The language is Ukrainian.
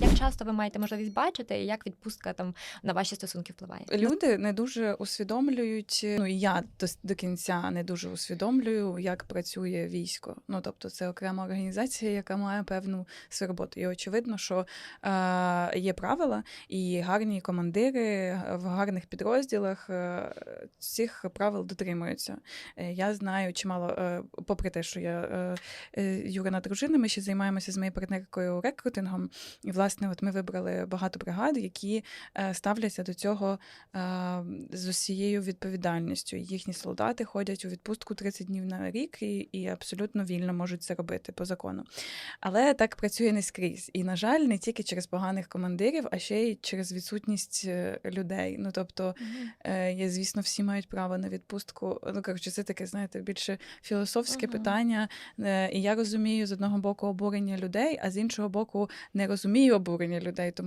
Як часто ви маєте можливість бачити, і як відпустка там на ваші стосунки впливає? Люди не дуже усвідомлюють. Ну і я до, до кінця не дуже усвідомлюю, як працює військо. Ну тобто, це окрема організація, яка має певну роботу. І очевидно, що е, є правила, і гарні командири в гарних підрозділах е, цих правил дотримуються. Е, Я знаю чимало, е, попри те, що я е, е, Юрина дружина, ми ще займаємося з моєю партнеркою рекрутингом. І власне, от ми вибрали багато бригад, які е, ставляться до цього е, з усією відповідальністю. Їхні солдати ходять у відпустку 30 днів на рік і, і абсолютно вільно можуть це робити по закону. Але так працює не скрізь. І, на жаль, не тільки через поганих командирів, а ще й через відсутність е, людей. Ну тобто, є, звісно, всі мають право на відпустку. Ну коротше, це таке, знаєте, більше філософське Мгм. питання. Е, І я розумію з одного боку обурення людей, а з іншого боку не розумію обурення людей. Тому